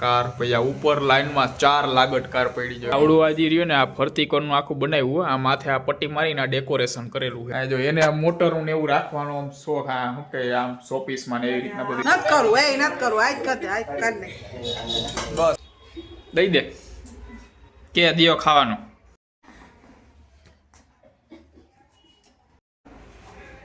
Car પછી આ ઉપર લાઈનમાં ચાર લાગટ કાર પડી જાય આવડું આજી રહ્યું ને આ ફરતી કોરનું આખું બનાવ્યું હોય. આ માથે આ પટ્ટી મારીને આ ડેકોરેશન કરેલું છે જો એને આ મોટરનું ને એવું રાખવાનો આમ શોખ આ શું કે આમ શોપીસમાં ને એવી રીતના બધી. નત કરું એ નત કરું આજ કર દે આજ કર દે બસ. દઈ દે. કે દિયો ખાવાનો.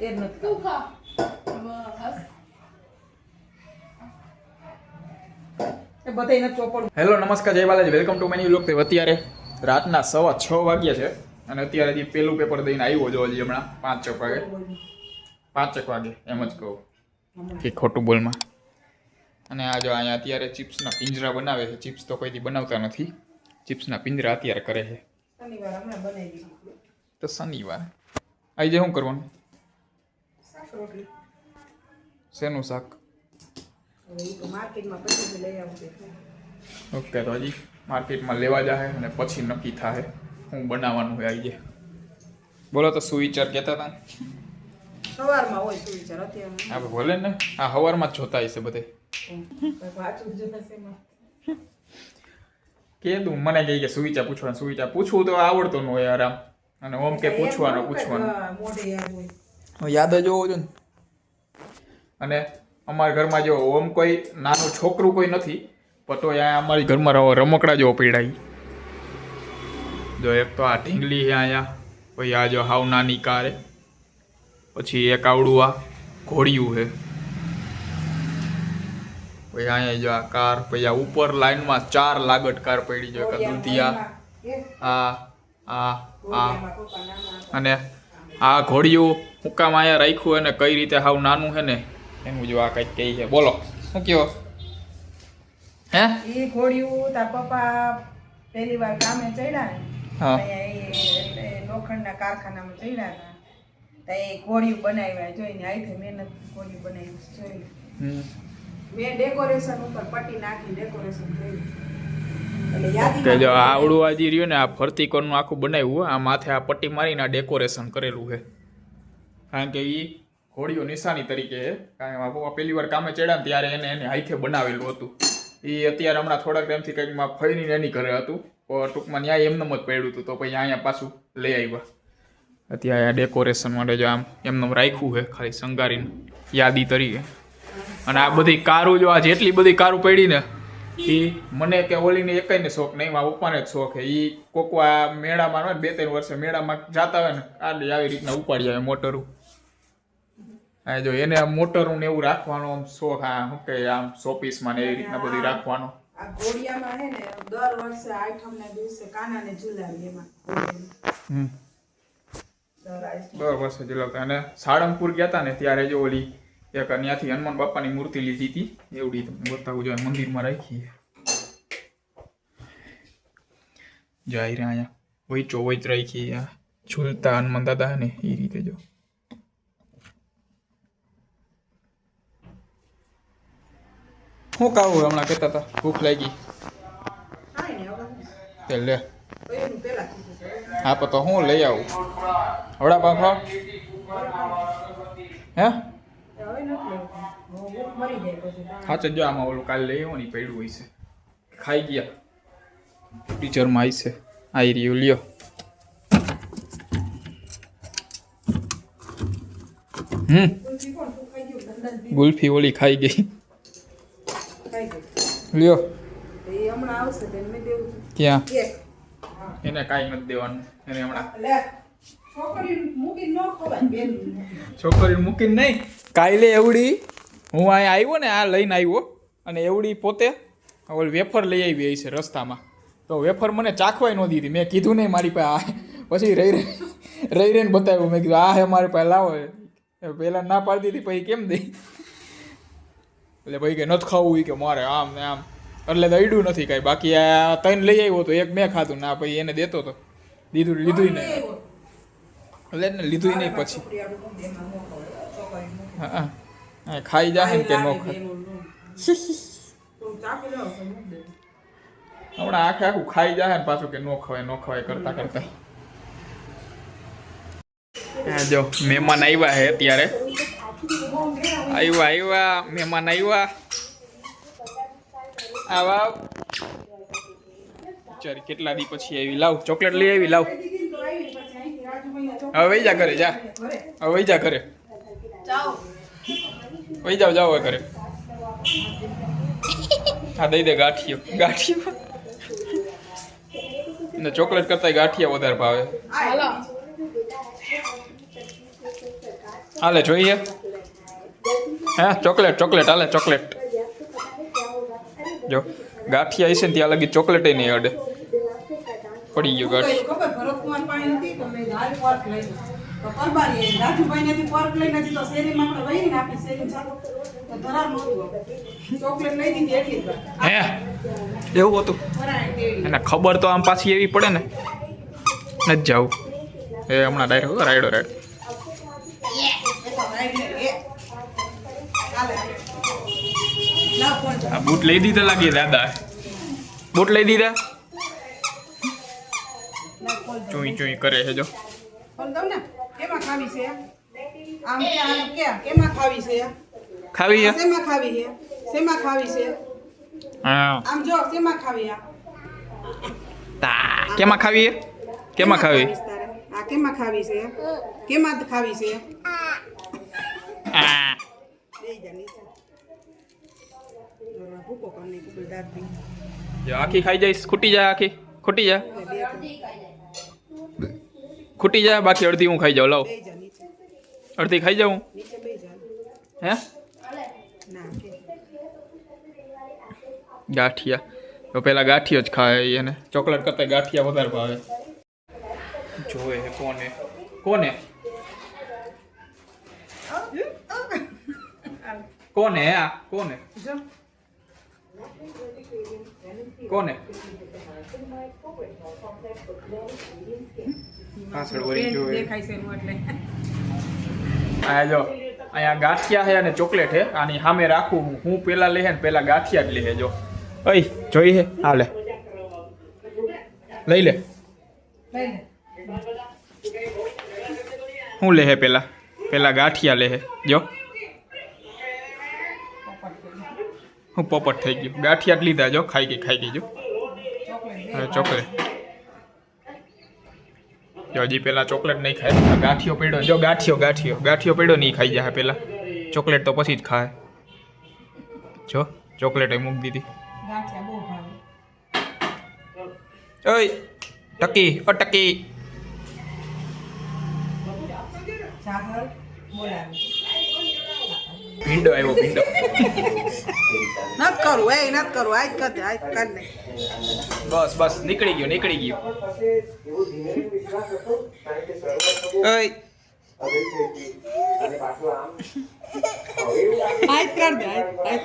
એ નત કરું બધાય નત ચોપડું હેલો નમસ્કાર જય બાલાજી. વેલકમ ટુ મેન્યુ લોક અત્યારે રાતના સવા છ વાગ્યા છે અને અત્યારે જે પેલું પેપર દઈને આવ્યો જો હજી હમણાં પાંચ એક વાગે. પાંચ એક વાગે એમ જ કહું. કે ખોટું બોલમાં. અને આ જો અહીંયા અત્યારે ચિપ્સના પિંજરા બનાવે છે. ચિપ્સ તો કોઈથી બનાવતા નથી. ચિપ્સના પિંજરા અત્યારે કરે છે. તો શનિવાર. આજે શું કરવાનું? શેનું શાક હવે એ તો માર્કેટમાં પછી લઈ આવશે ઓકે તો હજી માર્કેટમાં લેવા જાય અને પછી નક્કી થાય હું બનાવવાનું હોય આજે બોલો તો સુવિચાર વિચાર કહેતા હતા સવારમાં હોય અત્યારે ભલે ને. આ સવારમાં જ જોતા હશે બધે. કીધું મને કહે કે સુવિચાર પૂછવાનું સુવિચાર પૂછવું તો આવડતો ન હોય આરામ. અને ઓમ કે પૂછવાનું પૂછવાનું. યાદ હોય. હવે યાદ જ હોવો જોઈએ ને. અને અમારા ઘરમાં જો ઓમ કોઈ નાનું છોકરું કોઈ નથી પણ તો અહીંયા અમારી ઘરમાં રમકડા જો પીડાય. જો એક તો આ ઢીંગલી છે અહીંયા પછી આ જો હાવ નાની કાર પછી એક આવડું આ ઘોડિયું છે. પછી અહીંયા જો આ કાર પછી આ ઉપર લાઈનમાં ચાર લાગટ કાર પડી જો દુધિયા આ આ આ અને આ ઘોડિયું હુકામ અહીંયા રાખ્યું અને કઈ રીતે હાવ નાનું છે ને એનું જો આ કંઈક કહે છે. બોલો શું કયો હે? એ ઘોડિયું તાર પપ્પા પહેલી વાર કામે ચડ્યા ને હા. લોખંડના કારખાનામાં ચડ્યા હતા. તો એ ઘોડિયું બનાવ્યા જોઈને આઈ મહેનત ઘોડિયું બનાવ્યું જોઈ હમ. મેં ડેકોરેશન ઉપર પટ્ટી નાખી ડેકોરેશન કર્યું. એટલે યાદી કે જો આ આવડું આજે રહ્યું ને આ ફરતી કોરનું આખું બનાવ્યું. આ માથે આ પટ્ટી મારીને ડેકોરેશન કરેલું છે. કારણ કે એ ઘોડીઓ નિશાની તરીકે, કારણ કે પપ્પા પહેલી વાર કામે ચડ્યા ત્યારે એને એને હાથે બનાવેલું હતું. એ અત્યારે હમણાં થોડાક ટાઈમથી કંઈકમાં ફરીને એની ઘરે હતું ટૂંકમાં ન્યાય એમને જ પડ્યું હતું, તો પછી અહીંયા પાછું લઈ આવ્યા. અત્યારે આ ડેકોરેશન માટે જો આમ એમને રાખ્યું છે, ખાલી સંગારીને યાદી તરીકે. અને આ બધી કારું જો આ જેટલી બધી કારું પડી ને એ મને કે ઓલીને એકઈને શોખ નહીં, મારા પપ્પાને જ શોખ છે. એ કોકવા મેળામાં બે ત્રણ વર્ષે મેળામાં જતા હોય ને આ આવી રીતના ઉપાડી આવે મોટરું. હા જો એને મોટરું ને એવું રાખવાનો આમ શોખ આ શું કે આમ શોપીસમાં ને એવી રીતના બધું રાખવાનો. આ ગોળિયામાં હે ને દર વર્ષે આઠમના દિવસે કાનાને ઝુલાવી એમાં દર વર્ષે જલાવતા. અને સાળંગપુર ગયા હતા ને ત્યારે જો ઓલી એક ત્યાંથી હનુમાન બાપાની મૂર્તિ લીધી હતી. એવડી તમને બતાવું જોઈએ મંદિરમાં રાખી છે. જાય રહ્યા અહીંયા વૈચો વૈચ રાખી ઝૂલતા હનુમાન દાદા ને એ રીતે જો. શું કાવું હમણાં કહેતા હતા ભૂખ લાગી તે લે તો. હા, તો હું લઈ આવું હવડા પાંખો હે. હા જો આમાં ઓલું કાલે લઈ આવો ને પડ્યું હોય છે ખાઈ ગયા ટીચરમાં આવી છે આવી રહ્યું, લ્યો હમ? તું ગુલ્ફી ઓલી ખાઈ ગઈ. લ્યો. એ હમણાં આવશે તો મેં દેવું ક્યાં? એને કાંઈ નથી દેવાનું. એને હમણાં. છોકરીને મૂકીને નહીં. કાલે એવડી. હું અહીંયા આવ્યો ને આ લઈને આવ્યો. અને એવડી પોતે ઓલ વેફર લઈ આવી છે રસ્તામાં. તો વેફર મને ચાખવાય ન દીધી. મેં કીધું નહીં મારી પાસે આ. પછી રહી રહી રહી રહીને બતાવ્યું. મેં કીધું આ હે મારી પાસે લાવો પહેલાં ના પાડી દીધી પછી કેમ દઈ? એટલે ભાઈ કે નથી ખાવું એ કે મારે આમ ને આમ. એટલે તો અડ્યું નથી કાંઈ. બાકી આ ત્રણ લઈ આવ્યો તો એક મેં ખાધું. ના ભાઈ એને દેતો તો. દીધું લીધું નહીં. એટલે એને લીધું નહીં પછી. ન ન હા ખાઈ જાય ને કે ન ખાય. હમણાં આખે આખું ખાઈ જાય ને પાછું કે ન ખવાય ન ખવાય કરતા કરતા. જો મહેમાન આવ્યા હે અત્યારે. આવ્યા આવ્યા મહેમાન આવ્યા આવા ચાલ કેટલા દી પછી આવી લાવ ચોકલેટ લઈ આવી લાવ હવે વહી જા ઘરે જા હવે વહી જા ઘરે વહી જાવ જાઓ ઘરે હા દઈ દે ગાંઠિયો. ગાંઠિયો? ને ચોકલેટ કરતા ગાંઠિયા વધારે ભાવે. હાલે જોઈએ. હે ચોકલેટ ચોકલેટ હાલે ચોકલેટ. જો ગાંઠિયા હશે ને ત્યાં લગી ચોકલેટ નહીં અડે પડી ગયો ગાંઠ એવું હતું. એને ખબર તો આમ પાછી એવી પડે ને. નથી જાવું. એ હમણાં ડાયરેક્ટ રાયડો રાયડો એ તો રાઈડ લે, એ. હાલે. લાવ ફોન ચાલો. આ બૂટ લઈ દીધા લાગે દાદા. બૂટ લઈ દીધા? ચોઈ. ચુઈ કરે છે જો. ખાવી છે? આમ કે આમ કેમાં ખાવી છે? ખાવી છે? ખાવી છે? શેમાં ખાવી છે? હા. આમ જો શેમાં ખાવી આ? તા કેમાં ખાવી કેમાં ખાવી? આ કેમાં ખાવી છે? કેમાં ખાવી છે આ બેહી જા નીચે. જરા ભૂકો કરીને કુબલ દાંત ભી. જો આખી ખાઈ જઈશ ખૂટી જાય આખી ખૂટી જાય બે ખાઈ. ખૂટી જાય બાકી અડધી હું ખાઈ જાઉં લાવ બેહી જા નીચે. અડધી ખાઈ જાઉં નીચે બેહી જા. હે ના કે. ગાંઠિયા તો પેલા ગાંઠિયો જ ખાય એને ચોકલેટ કરતા ગાંઠિયા વધારે ભાવે જોવે છે કોને કોને કોને આ કોને જો. કોને પાછળ વળી પેન્ટ દેખાય છે એટલે. આ જો અહીંયા ગાંઠિયા છે અને ચોકલેટ છે આની સામે રાખું હું હું પેલા લે ને પેલા ગાંઠિયા જ લે જો અહી જોઈ હે હા લઈ લે લઈ લે. હું લે હે પેલા પેલા ગાંઠિયા લે હે જો હું પોપટ થઈ ગયું. ગાંઠિયા લીધા જો ખાઈ ગઈ ખાઈ ગઈ જો. ચોકલેટ હવે ચોકલેટ. જો હજી પેલા ચોકલેટ નહીં ખાય. ગાંઠિયો પડ્યો. જો ગાંઠિયો ગાંઠિયો. ગાંઠિયો પડ્યો નહીં ખાઈ જાય પેલા. ચોકલેટ તો પછી જ ખાય. જો ચોકલેટ મૂકી દીધી. ઓય ટકી ઓ ટકી. ભીંડો આવ્યો ભીંડો નત કરું એ નત કરું આજ કર દે આજ કર દે બસ બસ નીકળી ગયો નીકળી ગયો ઓય આજ કર દે આજ આજ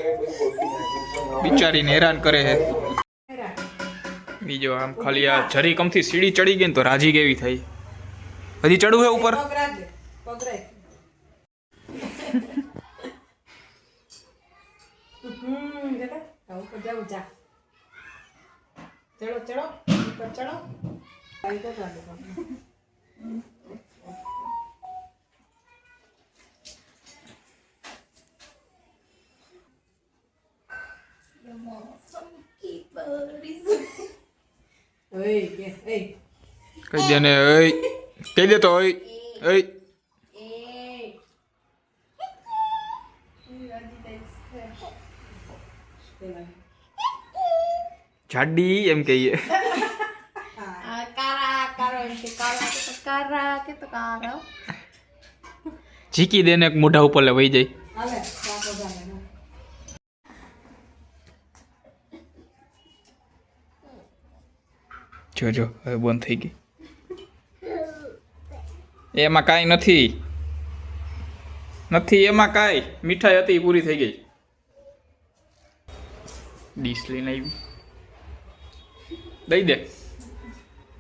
બિચારીને હેરાન કરે છે બીજો આમ ખાલી આ જરી કમથી સીડી ચડી ગઈ ને તો રાજી કેવી થઈ? હજી ચડવું હે ઉપર? પગ રાખ દે પગ રાખ હમ જતા તા ઉપર જાવ જા ચડો ચડો ઉપર ચડો આવી તો ચાલે ઓય કે એ કહી દે ને ઓય કહી દે તો ઓય que એમ કહીએ. ઝીકી દે ને મોઢા ઉપર લે વહી જાય. જો જો હવે બંધ થઈ ગઈ. એમાં કાંઈ નથી. નથી એમાં કાંઈ. મીઠાઈ હતી પૂરી થઈ ગઈ. ડીશ લઈને આવી. દઈ દે.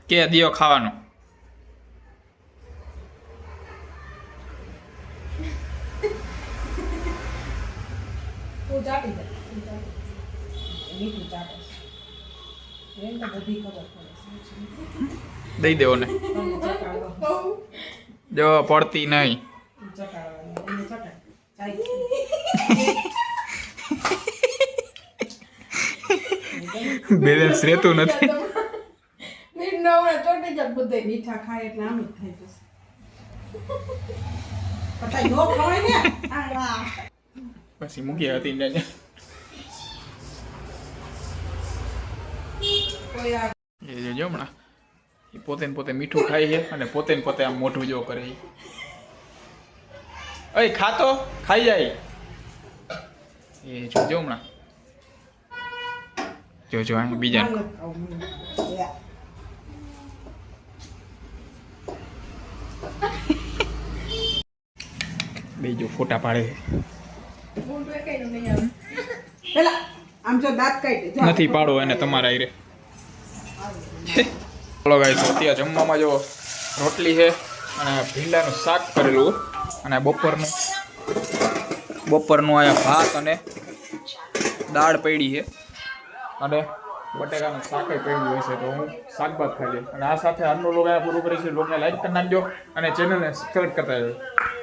કે દિયો ખાવાનો. દઈ દેવો ને જો પડતી નહીં ચટાડવાની એને ચટાડ ચાઈ બેલેન્સ રહેતું નથી મીઠ નો હમણાં ચોટી જાય બધે મીઠા ખાય એટલે આમ રહેતું નથી. પછી મૂકી હતી ને એ જો હમણાં. એ પોતે પોતે મીઠું ખાય છે અને પોતે પોતે આમ મોઢું જો કરે એ ખાતો? ખાઈ જાય. એ જોજો હમણાં. જોજો આ બીજા મારે નથી ખાવું મને. યા. બે જો ફોટા પાડે. નથી પાડો એને તમારા આઈરે ચાલો ગાઈસ અત્યારે જમવામાં જો રોટલી છે અને ભીંડાનું શાક કરેલું. અને બપોરનું બપોરનું અહીંયા ભાત અને દાળ પડી છે. અને બટેકાનું શાક હોય છે તો હું શાકભાત ખાઈ અને આ સાથે આજનો લોગ અહીંયા પૂરું કરીશું. લોગને લાઈક કરી નાખજો અને ચેનલને સબસ્ક્રાઈબ કરતા રહેજો.